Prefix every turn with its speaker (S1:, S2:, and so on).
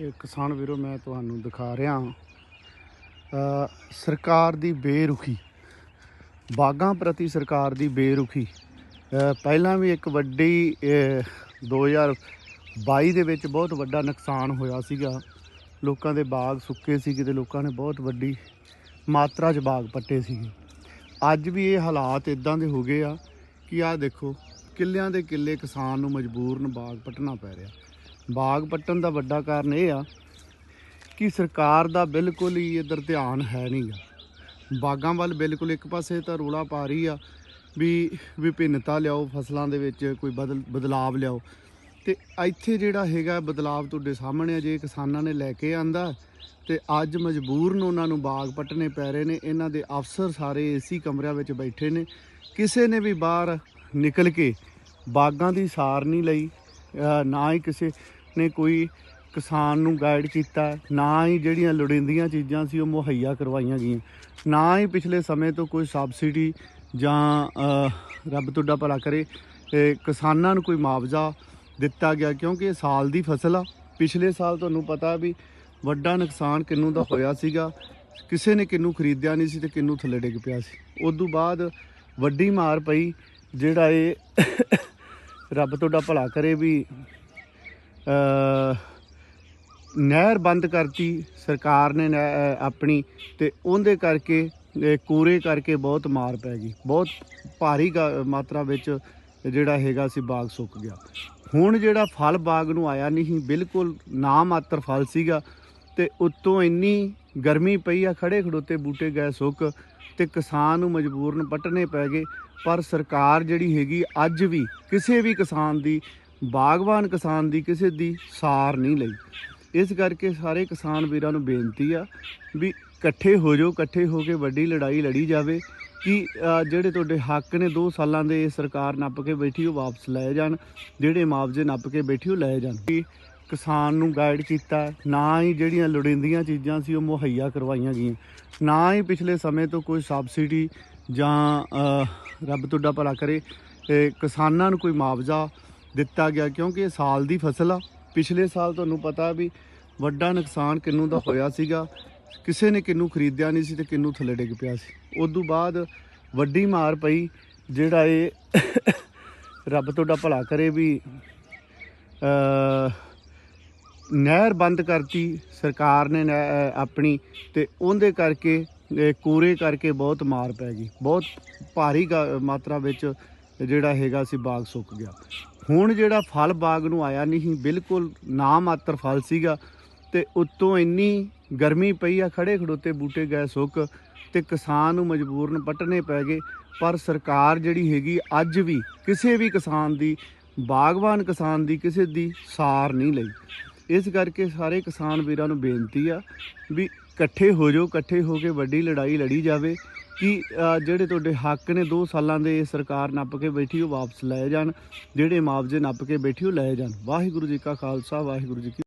S1: ਇਹ ਕਿਸਾਨ ਵੀਰੋ ਮੈਂ ਤੁਹਾਨੂੰ ਦਿਖਾ ਰਿਹਾ ਹਾਂ। ਸਰਕਾਰ ਦੀ ਬੇਰੁਖੀ ਬਾਗਾਂ ਪ੍ਰਤੀ ਸਰਕਾਰ ਦੀ ਬੇਰੁਖੀ। ਪਹਿਲਾਂ ਵੀ ਇੱਕ ਵੱਡੀ ਅ, 2022 ਦੇ ਵਿੱਚ ਬਹੁਤ ਵੱਡਾ ਨੁਕਸਾਨ ਹੋਇਆ ਸੀਗਾ। ਲੋਕਾਂ ਦੇ ਬਾਗ ਸੁੱਕੇ ਸੀ ਕਿਤੇ ਲੋਕਾਂ ਨੇ ਬਹੁਤ ਵੱਡੀ ਮਾਤਰਾ 'ਚ ਬਾਗ ਪੱਟੇ ਸੀਗੇ। ਅੱਜ ਵੀ ਇਹ ਹਾਲਾਤ ਇਦਾਂ ਦੇ ਹੋ ਗਏ ਆ ਕਿ ਆਹ ਦੇਖੋ ਕਿੱਲਿਆਂ ਦੇ ਕਿੱਲੇ ਕਿਸਾਨ ਨੂੰ ਮਜਬੂਰਨ ਬਾਗ ਪੱਟਣਾ ਪੈ ਰਿਹਾ। ਬਾਗ ਪੱਟਣ ਦਾ ਵੱਡਾ ਕਾਰਨ ਇਹ ਆ ਕਿ ਸਰਕਾਰ ਦਾ ਬਿਲਕੁਲ ਹੀ ਇਧਰ ਧਿਆਨ ਹੈ ਨਹੀਂਗਾ ਬਾਗਾਂ ਵੱਲ ਬਿਲਕੁਲ ਇੱਕ ਪਾਸੇ ਤਾਂ ਰੋਲਾ ਪਾ ਰਹੀ ਆ ਵੀ ਵਿਭਿੰਨਤਾ ਲਿਆਓ, ਫਸਲਾਂ ਦੇ ਵਿੱਚ ਕੋਈ ਬਦਲ, ਬਦਲਾਵ ਲਿਆਓ। ਤੇ ਇੱਥੇ ਜਿਹੜਾ ਹੈਗਾ ਬਦਲਾਵ ਤੁਹਾਡੇ ਸਾਹਮਣੇ ਆ, ਜੇ ਕਿਸਾਨਾਂ ਨੇ ਲੈ ਕੇ ਆਂਦਾ, ਤੇ ਅੱਜ ਮਜਬੂਰਨ ਉਹਨਾਂ ਨੂੰ ਬਾਗ ਪੱਟਣੇ ਪੈ ਰਹੇ ਨੇ। ਇਹਨਾਂ ਦੇ ਅਫਸਰ ਸਾਰੇ ਏਸੀ ਕਮਰਿਆਂ ਵਿੱਚ ਬੈਠੇ ਨੇ। ਕਿਸੇ ਨੇ ਵੀ ਬਾਹਰ ਨਿਕਲ ਕੇ ਬਾਗਾਂ ਦੀ ਸਾਰ ਨਹੀਂ ਲਈ। ਨਾ ਹੀ ਕਿਸੇ ਨੇ ਕੋਈ ਕਿਸਾਨ ਨੂੰ ਗਾਈਡ ਕੀਤਾ, ਨਾ ਹੀ ਜਿਹੜੀਆਂ ਲੋੜੀਂਦੀਆਂ ਚੀਜ਼ਾਂ ਸੀ ਉਹ ਮੁਹੱਈਆ ਕਰਵਾਈਆਂ ਗਈਆਂ। ਨਾ ਹੀ ਪਿਛਲੇ ਸਮੇਂ ਤੋਂ ਕੋਈ ਸਬਸਿਡੀ ਜਾਂ ਰੱਬ ਤੁਹਾਡਾ ਭਲਾ ਕਰੇ ਕਿਸਾਨਾਂ ਨੂੰ ਕੋਈ ਮੁਆਵਜ਼ਾ ਦਿੱਤਾ ਗਿਆ, ਕਿਉਂਕਿ ਇਹ ਸਾਲ ਦੀ ਫਸਲ ਆ। ਪਿਛਲੇ ਸਾਲ ਤੁਹਾਨੂੰ ਪਤਾ ਵੀ ਵੱਡਾ ਨੁਕਸਾਨ ਕਿੰਨੂ ਦਾ ਹੋਇਆ ਸੀਗਾ, ਕਿਸੇ ਨੇ ਕਿੰਨੂ ਖਰੀਦਿਆ ਨਹੀਂ ਸੀ ਤੇ ਕਿੰਨੂ ਥੱਲੇ ਡਿੱਗ ਪਿਆ ਸੀ। ਉਸ ਤੋਂ ਬਾਅਦ ਵੱਡੀ ਮਾਰ ਪਈ, ਜਿਹੜਾ ਇਹ ਰੱਬ ਤੁਹਾਡਾ ਭਲਾ ਕਰੇ ਵੀ ਨਹਿਰ ਬੰਦ ਕਰਤੀ, ਸਰਕਾਰ ਨੇ ਨਹਿ- ਆਪਣੀ, ਤੇ ਉਹਦੇ ਕਰਕੇ ਇਹ ਕੂਰੇ ਕਰਕੇ ਬਹੁਤ ਮਾਰ ਪੈ ਗਈ। ਬਹੁਤ ਭਾਰੀ ਗਾ- ਮਾਤਰਾ ਵਿੱਚ ਜਿਹੜਾ ਹੈਗਾ ਸੀ ਬਾਗ ਸੁੱਕ ਗਿਆ। ਹੁਣ ਜਿਹੜਾ ਫਲ ਬਾਗ ਨੂੰ ਆਇਆ ਨਹੀਂ, ਬਿਲਕੁਲ ਨਾ ਮਾਤਰ ਫਲ ਸੀਗਾ, ਤੇ ਉੱਤੋਂ ਇੰਨੀ ਗਰਮੀ ਪਈ ਆ ਖੜੇ ਖੜੋਤੇ ਬੂਟੇ ਗਏ ਸੁੱਕ ਤੇ ਕਿਸਾਨ ਨੂੰ ਮਜਬੂਰਨ ਪੱਟਣੇ ਪੈ ਗਏ। ਪਰ ਸਰਕਾਰ ਜਿਹੜੀ ਹੈਗੀ, ਅੱਜ ਵੀ ਕਿਸੇ ਵੀ ਕਿਸਾਨ ਦੀ ਬਾਗਬਾਨ ਕਿਸਾਨ ਦੀ ਕਿਸੇ ਦੀ ਸਾਰ ਨਹੀਂ ਲਈ। ਇਸ ਕਰਕੇ ਸਾਰੇ ਕਿਸਾਨ ਵੀਰਾਂ ਨੂੰ ਬੇਨਤੀ ਆ ਵੀ ਇਕੱਠੇ ਹੋ ਜਾਓ, ਇਕੱਠੇ ਹੋ ਕੇ ਵੱਡੀ ਲੜਾਈ ਲੜੀ ਜਾਵੇ ਕਿ ਜਿਹੜੇ ਤੁਹਾਡੇ ਹੱਕ ਨੇ 2 ਸਾਲਾਂ ਦੇ ਸਰਕਾਰ ਨੱਪ ਕੇ ਬੈਠੀ ਉਹ ਵਾਪਸ ਲਏ ਜਾਣ, ਜਿਹੜੇ ਮੁਆਵਜ਼ੇ ਨੱਪ ਕੇ ਬੈਠੀ ਉਹ ਲਏ ਜਾਣ। ਕਿ ਕਿਸਾਨ ਨੂੰ ਗਾਈਡ ਕੀਤਾ, ਨਾ ਹੀ ਜਿਹੜੀਆਂ ਲੋੜੀਂਦੀਆਂ ਚੀਜ਼ਾਂ ਸੀ ਉਹ ਮੁਹੱਈਆ ਕਰਵਾਈਆਂ ਗਈਆਂ। ਨਾ ਹੀ ਪਿਛਲੇ ਸਮੇਂ ਤੋਂ ਕੋਈ ਸਬਸਿਡੀ ਜਾਂ ਰੱਬ ਤੁਹਾਡਾ ਭਲਾ ਕਰੇ ਤੇ ਕਿਸਾਨਾਂ ਨੂੰ ਕੋਈ ਮੁਆਵਜ਼ਾ ਦਿੱਤਾ ਗਿਆ, ਕਿਉਂਕਿ ਇਹ ਸਾਲ ਦੀ ਫਸਲ ਆ। ਪਿਛਲੇ ਸਾਲ ਤੁਹਾਨੂੰ ਪਤਾ ਵੀ ਵੱਡਾ ਨੁਕਸਾਨ ਕਿੰਨੂ ਦਾ ਹੋਇਆ ਸੀਗਾ। ਕਿਸੇ ਨੇ ਕਿੰਨੂ ਖਰੀਦਿਆ ਨਹੀਂ ਸੀ ਤੇ ਕਿੰਨੂ ਥੱਲੇ ਡਿੱਗ ਪਿਆ ਸੀ। ਉਸ ਤੋਂ ਬਾਅਦ ਵੱਡੀ ਮਾਰ ਪਈ, ਜਿਹੜਾ ਇਹ ਰੱਬ ਤੁਹਾਡਾ ਭਲਾ ਕਰੇ ਵੀ ਅ ਨਹਿਰ ਬੰਦ ਕਰਤੀ, ਸਰਕਾਰ ਨੇ ਨਹਿ- ਆਪਣੀ ਤੇ ਉਹਦੇ ਕਰਕੇ ਕੋਰੇ ਕਰਕੇ ਬਹੁਤ ਮਾਰ ਪੈ ਗਈ। ਬਹੁਤ ਭਾਰੀ ਗਾ- ਮਾਤਰਾ ਵਿੱਚ ਜਿਹੜਾ ਹੈਗਾ ਸੀ ਬਾਗ ਸੁੱਕ ਗਿਆ। ਹੁਣ ਜਿਹੜਾ ਫਲ ਬਾਗ ਨੂੰ ਆਇਆ ਨਹੀਂ, ਬਿਲਕੁਲ ਨਾ ਮਾਤਰ ਫਲ ਸੀਗਾ ਤੇ ਉੱਤੋਂ ਇੰਨੀ ਗਰਮੀ ਪਈ ਆ ਖੜੇ ਖੜੋਤੇ ਬੂਟੇ ਗਏ ਸੁੱਕ ਤੇ ਕਿਸਾਨ ਨੂੰ ਮਜਬੂਰਨ ਪੱਟਣੇ ਪੈ ਗਏ। ਪਰ ਸਰਕਾਰ ਜਿਹੜੀ ਹੈਗੀ ਅੱਜ ਵੀ, ਕਿਸੇ ਵੀ ਕਿਸਾਨ ਦੀ ਬਾਗਬਾਨ ਕਿਸਾਨ ਦੀ ਕਿਸੇ ਦੀ ਸਾਰ ਨਹੀਂ ਲਈ। ਇਸ ਕਰਕੇ ਸਾਰੇ ਕਿਸਾਨ ਵੀਰਾਂ ਨੂੰ ਬੇਨਤੀ ਆ ਵੀ ਇਕੱਠੇ ਹੋ ਜਾਓ, ਇਕੱਠੇ ਹੋ ਕੇ ਵੱਡੀ ਲੜਾਈ ਲੜੀ ਜਾਵੇ ਕਿ ਜਿਹੜੇ ਤੁਹਾਡੇ ਹੱਕ ਨੇ 2 ਸਾਲਾਂ ਦੇ ਸਰਕਾਰ ਨੱਪ ਕੇ ਬੈਠੀ, ਉਹ ਵਾਪਸ ਲਏ ਜਾਣ, ਜਿਹੜੇ ਮੁਆਵਜ਼ੇ ਨੱਪ ਕੇ ਬੈਠੀ, ਉਹ ਲਏ ਜਾਣ। ਵਾਹਿਗੁਰੂ ਜੀ ਕਾ ਖਾਲਸਾ, ਵਾਹਿਗੁਰੂ ਜੀ ਕੀ